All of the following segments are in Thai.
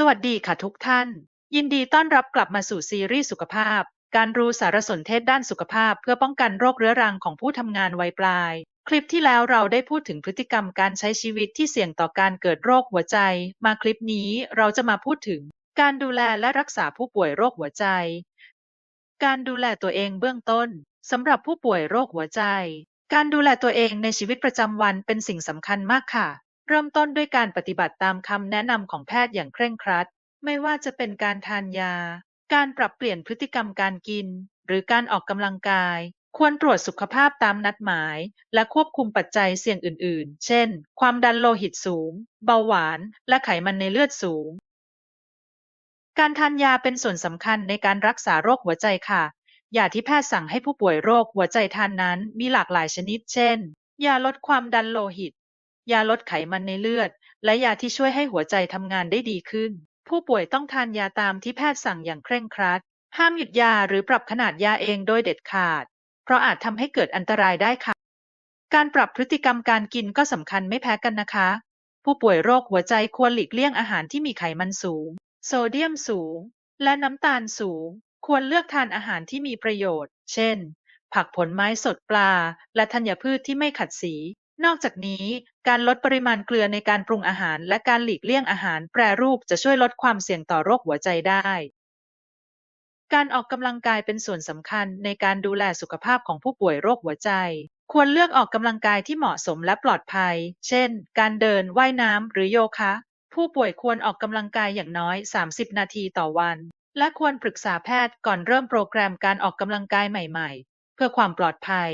สวัสดีค่ะทุกท่าน ยินดีต้อนรับกลับมาสู่ซีรีส์สุขภาพ การรู้สารสนเทศด้านสุขภาพ เพื่อป้องกันโรคเรื้อรังของผู้ทำงานวัยปลาย คลิปที่แล้วเราได้พูดถึงพฤติกรรมการใช้ชีวิตที่เสี่ยงต่อการเกิดโรคหัวใจ มาคลิปนี้เราจะมาพูดถึง การดูแลและรักษาผู้ป่วยโรคหัวใจ การดูแลตัวเองเบื้องต้นสำหรับผู้ป่วยโรคหัวใจ การดูแลตัวเองในชีวิตประจำวันเป็นสิ่งสำคัญมากค่ะ เริ่มต้นด้วยการปฏิบัติตามคำแนะนำของแพทย์อย่างเคร่งครัด ไม่ว่าจะเป็นการทานยา การปรับเปลี่ยนพฤติกรรมการกิน หรือการออกกำลังกาย ควรตรวจสุขภาพตามนัดหมาย และควบคุมปัจจัยเสี่ยงอื่น ๆ เช่น ความดันโลหิตสูง เบาหวาน และไขมันในเลือดสูง การทานยาเป็นส่วนสำคัญในการรักษาโรคหัวใจค่ะยาที่แพทย์สั่งให้ผู้ป่วยโรคหัวใจทานนั้นมีหลากหลายชนิด เช่น ยาลดความดันโลหิต ยาลดไขมันในเลือด และยาที่ช่วยให้หัวใจทำงานได้ดีขึ้น ผู้ป่วยต้องทานยาตามที่แพทย์สั่งอย่างเคร่งครัด ห้ามหยุดยาหรือปรับขนาดยาเองโดยเด็ดขาด เพราะอาจทำให้เกิดอันตรายได้ค่ะ การปรับพฤติกรรมการกินก็สำคัญไม่แพ้กันนะคะ ผู้ป่วยโรคหัวใจควรหลีกเลี่ยงอาหารที่มีไขมันสูง โซเดียมสูง และน้ำตาลสูง ควรเลือกทานอาหารที่มีประโยชน์ เช่นผักผลไม้สดปลา และธัญพืชที่ไม่ขัดสี นอกจากนี้การลดปริมาณเกลือในการปรุงอาหารและการหลีกเลี่ยงอาหารแปรรูปจะช่วยลดความเสี่ยงต่อโรคหัวใจได้ การออกกำลังกายเป็นส่วนสำคัญในการดูแลสุขภาพของผู้ป่วยโรคหัวใจ ควรเลือกออกกำลังกายที่เหมาะสมและปลอดภัย เช่น การเดิน ว่ายน้ำ หรือโยคะ ผู้ป่วยควรออกกำลังกายอย่างน้อย 30 นาทีต่อวัน และควรปรึกษาแพทย์ก่อนเริ่มโปรแกรมการออกกำลังกายใหม่ ๆ เพื่อความปลอดภัย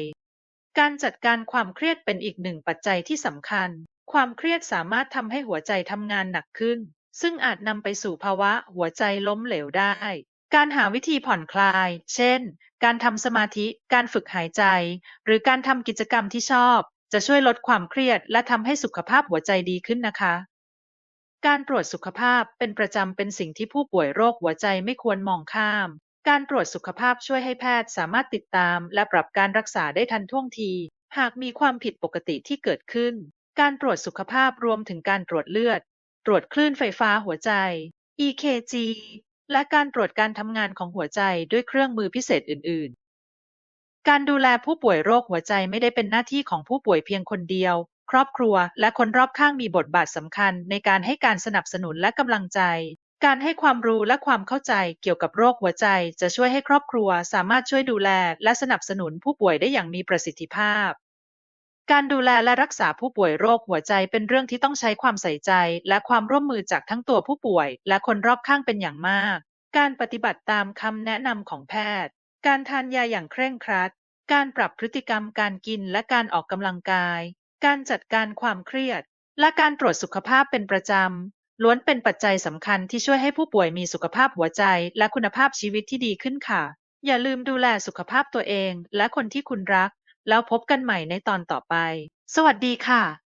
การจัดการความเครียดเป็นอีกหนึ่งปัจจัยที่สำคัญ ความเครียดสามารถทำให้หัวใจทำงานหนักขึ้น ซึ่งอาจนำไปสู่ภาวะหัวใจล้มเหลวได้ การหาวิธีผ่อนคลาย เช่น การทำสมาธิ การฝึกหายใจ หรือการทำกิจกรรมที่ชอบ จะช่วยลดความเครียดและทำให้สุขภาพหัวใจดีขึ้นนะคะการตรวจสุขภาพเป็นประจำเป็นสิ่งที่ผู้ป่วยโรคหัวใจไม่ควรมองข้าม การตรวจสุขภาพช่วยให้แพทย์สามารถติดตาม และปรับการรักษาได้ทันท่วงที หากมีความผิดปกติที่เกิดขึ้น การตรวจสุขภาพรวมถึงการตรวจเลือด ตรวจคลื่นไฟฟ้าหัวใจ EKG และการตรวจการทำงานของหัวใจด้วยเครื่องมือพิเศษอื่น ๆ การดูแลผู้ป่วยโรคหัวใจไม่ได้เป็นหน้าที่ของผู้ป่วยเพียงคนเดียว ครอบครัวและคนรอบข้างมีบทบาทสำคัญในการให้การสนับสนุนและกำลังใจ การให้ความรู้และความเข้าใจเกี่ยวกับโรคหัวใจจะช่วยให้ครอบครัวสามารถช่วยดูแลและสนับสนุนผู้ป่วยได้อย่างมีประสิทธิภาพ การดูแลและรักษาผู้ป่วยโรคหัวใจเป็นเรื่องที่ต้องใช้ความใส่ใจ และความร่วมมือจากทั้งตัวผู้ป่วย และคนรอบข้างเป็นอย่างมาก การปฏิบัติตามคำแนะนำของแพทย์ การทานยาอย่างเคร่งครัด การปรับพฤติกรรมการกินและการออกกำลังกาย การจัดการความเครียด และการตรวจสุขภาพเป็นประจำ ล้วนเป็นปัจจัยสำคัญที่ช่วยให้ผู้ป่วยมีสุขภาพหัวใจและคุณภาพชีวิตที่ดีขึ้นค่ะ อย่าลืมดูแลสุขภาพตัวเองและคนที่คุณรัก แล้วพบกันใหม่ในตอนต่อไป สวัสดีค่ะ